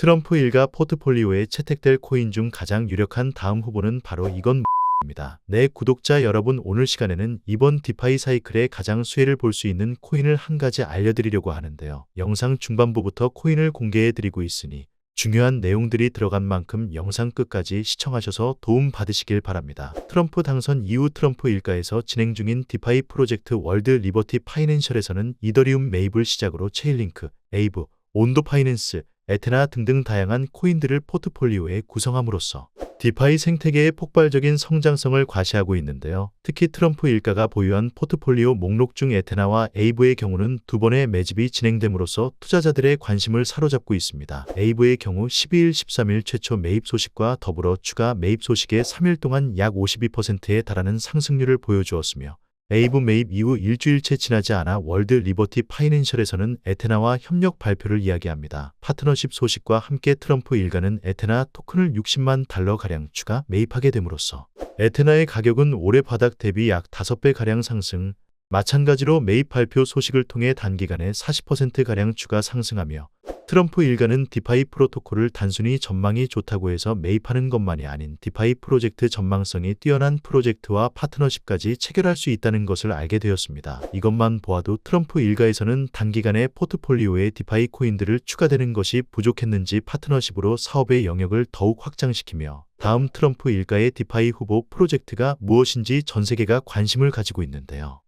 트럼프 일가 포트폴리오에 채택될 코인 중 가장 유력한 다음 후보는 바로 이건 입니다. 네, 구독자 여러분 오늘 시간에는 이번 디파이 사이클의 가장 수혜를 볼 수 있는 코인을 한 가지 알려드리려고 하는데요. 영상 중반부부터 코인을 공개해드리고 있으니 중요한 내용들이 들어간 만큼 영상 끝까지 시청하셔서 도움 받으시길 바랍니다. 트럼프 당선 이후 트럼프 일가에서 진행 중인 디파이 프로젝트 월드 리버티 파이낸셜에서는 이더리움 매입을 시작으로 체일링크, 에이브, 온도 파이낸스, 에테나 등등 다양한 코인들을 포트폴리오에 구성함으로써 디파이 생태계의 폭발적인 성장성을 과시하고 있는데요. 특히 트럼프 일가가 보유한 포트폴리오 목록 중 에테나와 에이브의 경우는 두 번의 매집이 진행됨으로써 투자자들의 관심을 사로잡고 있습니다. 에이브의 경우 12일, 13일 최초 매입 소식과 더불어 추가 매입 소식에 3일 동안 약 52%에 달하는 상승률을 보여주었으며 에이브 매입 이후 일주일채 지나지 않아 월드 리버티 파이낸셜에서는 에테나와 협력 발표를 이야기합니다. 파트너십 소식과 함께 트럼프 일가는 에테나 토큰을 60만 달러가량 추가 매입하게 됨으로써 에테나의 가격은 올해 바닥 대비 약 5배가량 상승, 마찬가지로 매입 발표 소식을 통해 단기간에 40%가량 추가 상승하며 트럼프 일가는 디파이 프로토콜을 단순히 전망이 좋다고 해서 매입하는 것만이 아닌 디파이 프로젝트 전망성이 뛰어난 프로젝트와 파트너십까지 체결할 수 있다는 것을 알게 되었습니다. 이것만 보아도 트럼프 일가에서는 단기간에 포트폴리오에 디파이 코인들을 추가되는 것이 부족했는지 파트너십으로 사업의 영역을 더욱 확장시키며 다음 트럼프 일가의 디파이 후보 프로젝트가 무엇인지 전 세계가 관심을 가지고 있는데요.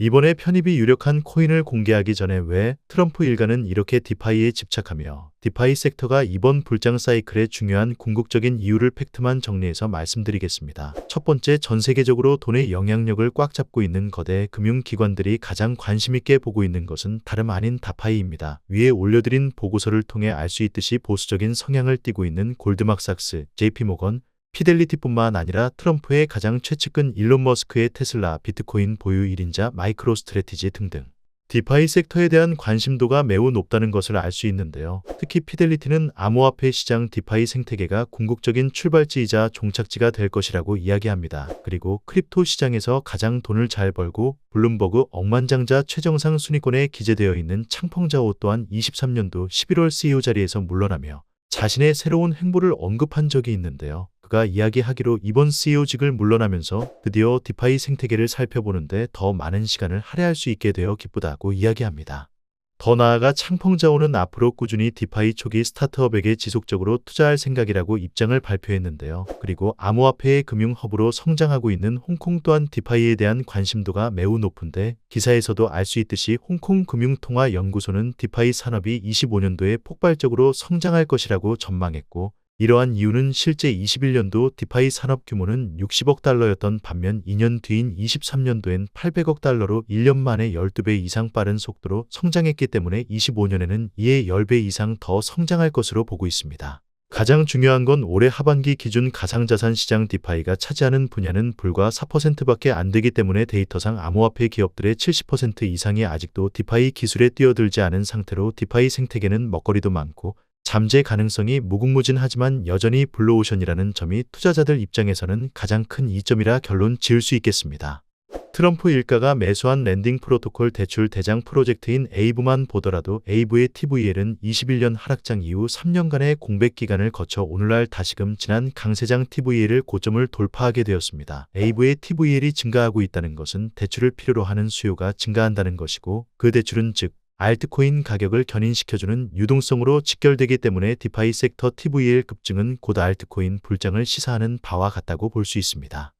이번에 편입이 유력한 코인을 공개하기 전에 왜 트럼프 일가는 이렇게 디파이에 집착하며 디파이 섹터가 이번 불장 사이클의 중요한 궁극적인 이유를 팩트만 정리해서 말씀드리겠습니다. 첫 번째, 전 세계적으로 돈의 영향력을 꽉 잡고 있는 거대 금융기관들이 가장 관심 있게 보고 있는 것은 다름 아닌 다파이입니다. 위에 올려드린 보고서를 통해 알 수 있듯이 보수적인 성향을 띠고 있는 골드막삭스, JP모건, 피델리티뿐만 아니라 트럼프의 가장 최측근 일론 머스크의 테슬라, 비트코인 보유 1인자 마이크로 스트레티지 등등 디파이 섹터에 대한 관심도가 매우 높다는 것을 알 수 있는데요. 특히 피델리티는 암호화폐 시장 디파이 생태계가 궁극적인 출발지이자 종착지가 될 것이라고 이야기합니다. 그리고 크립토 시장에서 가장 돈을 잘 벌고 블룸버그 억만장자 최정상 순위권에 기재되어 있는 창펑자오 또한 23년도 11월 CEO 자리에서 물러나며 자신의 새로운 행보를 언급한 적이 있는데요. 그가 이야기하기로 이번 CEO직을 물러나면서 드디어 디파이 생태계를 살펴보는데 더 많은 시간을 할애할 수 있게 되어 기쁘다고 이야기합니다. 더 나아가 창펑자오는 앞으로 꾸준히 디파이 초기 스타트업에게 지속적으로 투자할 생각이라고 입장을 발표했는데요. 그리고 암호화폐의 금융 허브로 성장하고 있는 홍콩 또한 디파이에 대한 관심도가 매우 높은데 기사에서도 알 수 있듯이 홍콩 금융통화연구소는 디파이 산업이 25년도에 폭발적으로 성장할 것이라고 전망했고 이러한 이유는 실제 21년도 디파이 산업 규모는 60억 달러였던 반면 2년 뒤인 23년도엔 800억 달러로 1년 만에 12배 이상 빠른 속도로 성장했기 때문에 25년에는 이에 10배 이상 더 성장할 것으로 보고 있습니다. 가장 중요한 건 올해 하반기 기준 가상자산 시장 디파이가 차지하는 분야는 불과 4%밖에 안 되기 때문에 데이터상 암호화폐 기업들의 70% 이상이 아직도 디파이 기술에 뛰어들지 않은 상태로 디파이 생태계는 먹거리도 많고 잠재 가능성이 무궁무진하지만 여전히 블루오션이라는 점이 투자자들 입장에서는 가장 큰 이점이라 결론 지을 수 있겠습니다. 트럼프 일가가 매수한 랜딩 프로토콜 대출 대장 프로젝트인 에이브만 보더라도 에이브의 TVL은 21년 하락장 이후 3년간의 공백 기간을 거쳐 오늘날 다시금 지난 강세장 TVL을 고점을 돌파하게 되었습니다. 에이브의 TVL이 증가하고 있다는 것은 대출을 필요로 하는 수요가 증가한다는 것이고 그 대출은 즉 알트코인 가격을 견인시켜주는 유동성으로 직결되기 때문에 디파이 섹터 TVL 급증은 곧 알트코인 불장을 시사하는 바와 같다고 볼 수 있습니다.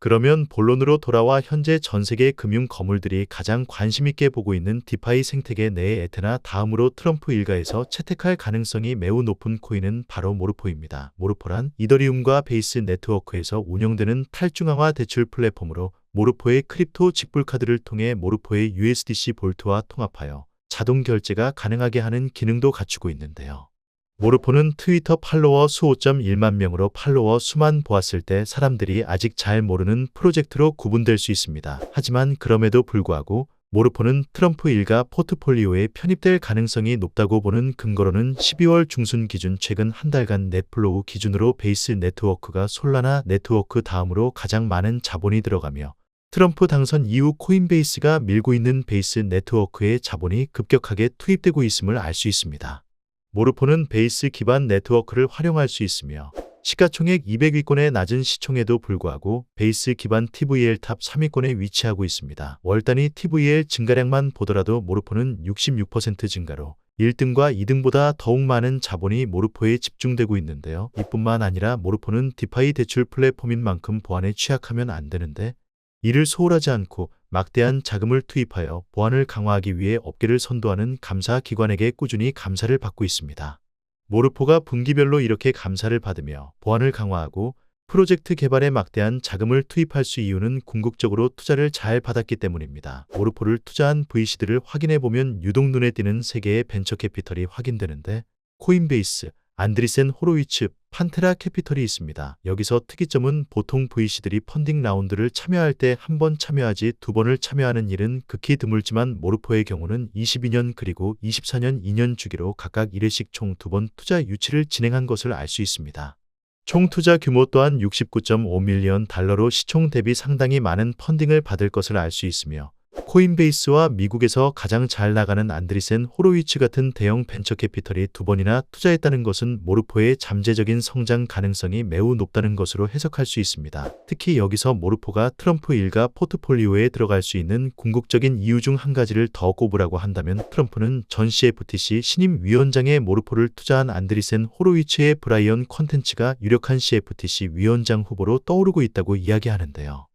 그러면 본론으로 돌아와 현재 전 세계 금융 거물들이 가장 관심 있게 보고 있는 디파이 생태계 내의 에테나 다음으로 트럼프 일가에서 채택할 가능성이 매우 높은 코인은 바로 모르포입니다. 모르포란 이더리움과 베이스 네트워크에서 운영되는 탈중앙화 대출 플랫폼으로 모르포의 크립토 직불카드를 통해 모르포의 USDC 볼트와 통합하여 자동 결제가 가능하게 하는 기능도 갖추고 있는데요. 모르포는 트위터 팔로워 수 5.1만 명으로 팔로워 수만 보았을 때 사람들이 아직 잘 모르는 프로젝트로 구분될 수 있습니다. 하지만 그럼에도 불구하고 모르포는 트럼프 일가 포트폴리오에 편입될 가능성이 높다고 보는 근거로는 12월 중순 기준 최근 한 달간 넷플로우 기준으로 베이스 네트워크가 솔라나 네트워크 다음으로 가장 많은 자본이 들어가며 트럼프 당선 이후 코인베이스가 밀고 있는 베이스 네트워크의 자본이 급격하게 투입되고 있음을 알 수 있습니다. 모르포는 베이스 기반 네트워크를 활용할 수 있으며 시가총액 200위권의 낮은 시총에도 불구하고 베이스 기반 TVL 탑 3위권에 위치하고 있습니다. 월 단위 TVL 증가량만 보더라도 모르포는 66% 증가로 1등과 2등보다 더욱 많은 자본이 모르포에 집중되고 있는데요. 이뿐만 아니라 모르포는 디파이 대출 플랫폼인 만큼 보안에 취약하면 안 되는데 이를 소홀하지 않고 막대한 자금을 투입하여 보안을 강화하기 위해 업계를 선도하는 감사 기관에게 꾸준히 감사를 받고 있습니다. 모르포가 분기별로 이렇게 감사를 받으며 보안을 강화하고 프로젝트 개발에 막대한 자금을 투입할 수 이유는 궁극적으로 투자를 잘 받았기 때문입니다. 모르포를 투자한 VC들을 확인해 보면 유독 눈에 띄는 세 개의 벤처 캐피털이 확인되는데 코인베이스, 안드리센 호로위츠, 판테라 캐피털이 있습니다. 여기서 특이점은 보통 VC들이 펀딩 라운드를 참여할 때 한 번 참여하지 두 번을 참여하는 일은 극히 드물지만 모르포의 경우는 22년 그리고 24년 2년 주기로 각각 1회씩 총 두 번 투자 유치를 진행한 것을 알 수 있습니다. 총 투자 규모 또한 69.5밀리언 달러로 시총 대비 상당히 많은 펀딩을 받을 것을 알 수 있으며 코인베이스와 미국에서 가장 잘 나가는 안드리센 호로위츠 같은 대형 벤처 캐피털이 두 번이나 투자했다는 것은 모르포의 잠재적인 성장 가능성이 매우 높다는 것으로 해석할 수 있습니다. 특히 여기서 모르포가 트럼프 일가 포트폴리오에 들어갈 수 있는 궁극적인 이유 중 한 가지를 더 꼽으라고 한다면 트럼프는 전 CFTC 신임 위원장의 모르포를 투자한 안드리센 호로위츠의 브라이언 컨텐츠가 유력한 CFTC 위원장 후보로 떠오르고 있다고 이야기하는데요.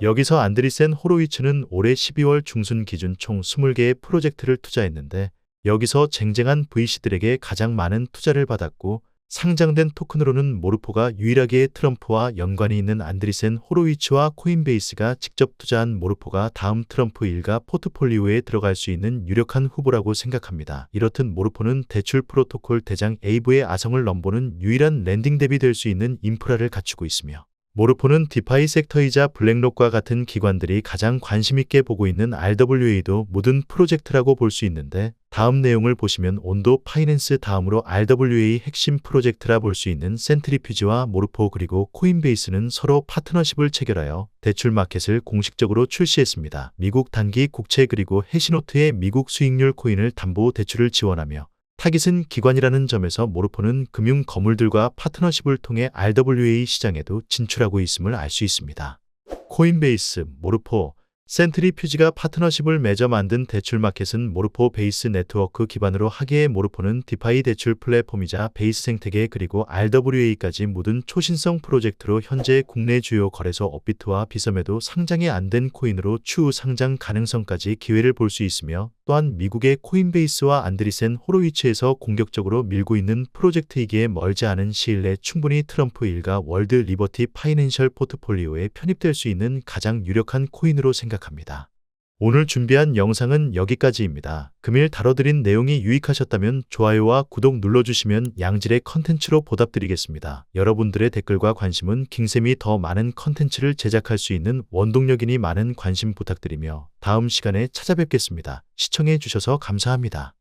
여기서 안드리센 호로위츠는 올해 12월 중순 기준 총 20개의 프로젝트를 투자했는데 여기서 쟁쟁한 VC들에게 가장 많은 투자를 받았고 상장된 토큰으로는 모르포가 유일하게 트럼프와 연관이 있는 안드리센 호로위츠와 코인베이스가 직접 투자한 모르포가 다음 트럼프 일가 포트폴리오에 들어갈 수 있는 유력한 후보라고 생각합니다. 이렇듯 모르포는 대출 프로토콜 대장 에이브의 아성을 넘보는 유일한 랜딩 대비 될 수 있는 인프라를 갖추고 있으며 모르포는 디파이 섹터이자 블랙록과 같은 기관들이 가장 관심있게 보고 있는 RWA도 모든 프로젝트라고 볼 수 있는데 다음 내용을 보시면 온도 파이낸스 다음으로 RWA 핵심 프로젝트라 볼 수 있는 센트리퓨지와 모르포 그리고 코인베이스는 서로 파트너십을 체결하여 대출 마켓을 공식적으로 출시했습니다. 미국 단기 국채 그리고 해시노트의 미국 수익률 코인을 담보 대출을 지원하며 타깃은 기관이라는 점에서 모르포는 금융 거물들과 파트너십을 통해 RWA 시장에도 진출하고 있음을 알 수 있습니다. 코인베이스, 모르포, 센트리 퓨지가 파트너십을 맺어 만든 대출 마켓은 모르포 베이스 네트워크 기반으로 하기에 모르포는 디파이 대출 플랫폼이자 베이스 생태계 그리고 RWA까지 모든 초신성 프로젝트로 현재 국내 주요 거래소 업비트와 비섬에도 상장이 안 된 코인으로 추후 상장 가능성까지 기회를 볼 수 있으며 또한 미국의 코인베이스와 안드리센 호로위츠에서 공격적으로 밀고 있는 프로젝트이기에 멀지 않은 시일 내 충분히 트럼프 일가 월드 리버티 파이낸셜 포트폴리오에 편입될 수 있는 가장 유력한 코인으로 생각합니다. 오늘 준비한 영상은 여기까지입니다. 금일 다뤄드린 내용이 유익하셨다면 좋아요와 구독 눌러주시면 양질의 컨텐츠로 보답드리겠습니다. 여러분들의 댓글과 관심은 킹쌤이 더 많은 컨텐츠를 제작할 수 있는 원동력이니 많은 관심 부탁드리며 다음 시간에 찾아뵙겠습니다. 시청해 주셔서 감사합니다.